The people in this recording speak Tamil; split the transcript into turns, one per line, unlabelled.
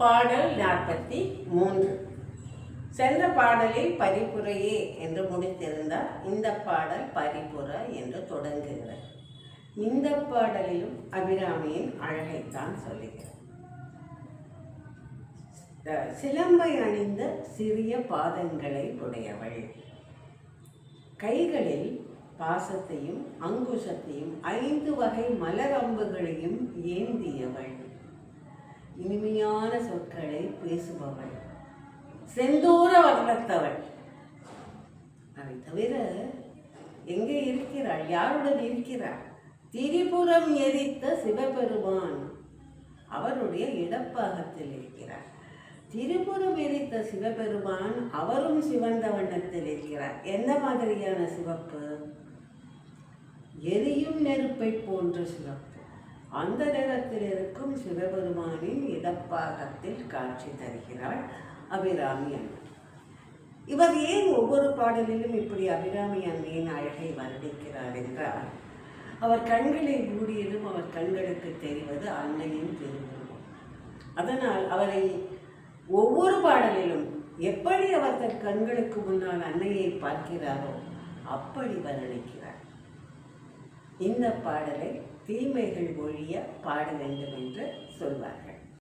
பாடல் நாற்பத்தி மூன்று. சென்ற பாடலில் பரிபுரையே என்று முடித்திருந்தால் இந்த பாடல் பரிபுற என்று தொடங்குகிறது. இந்த பாடலிலும் அபிராமியின் அழகைத்தான் சொல்லுகிறார் சிலம்பை அணிந்த சிறிய பாதங்களை உடையவள். கைகளில் பாசத்தையும் அங்குசத்தையும் ஐந்து வகை மலரம்புகளையும் ஏந்தியவள். இனிமையான சொற்களை பேசுபவள். செந்தூர வர்ணத்தவள். அதை தவிர எங்கே இருக்கிறாள்? யாருடன் இருக்கிறாள்? திரிபுரம் எரித்த சிவபெருமான் அவருடைய இடப்பாகத்தில் இருக்கிறார். திரிபுரம் எரித்த சிவபெருமான் அவரும் சிவந்த வண்ணத்தில் இருக்கிறார். எந்த மாதிரியான சிவப்பு? எரியும் நெருப்பை போன்ற சிவப்பு. அந்த நேரத்தில் இருக்கும் சிவபெருமானின் இடப்பாகத்தில் காட்சி தருகிறாள் அபிராமி அன்னை இவர் ஏன் ஒவ்வொரு பாடலிலும் இப்படி அபிராமி அன்னையின் அழகை வர்ணிக்கிறார் என்றால் அவர் கண்களை மூடியதும் அவர் கண்களுக்கு தெரிவது அன்னையின் திருவுருவம். அதனால் அவரை ஒவ்வொரு பாடலிலும் எப்படி அவர் தன் கண்களுக்கு முன்னால் அன்னையை பார்க்கிறாரோ அப்படி வர்ணிக்கிறார். இந்த பாடலை தீமைகள் ஒழிய பாட வேண்டும் என்று சொல்வார்கள்.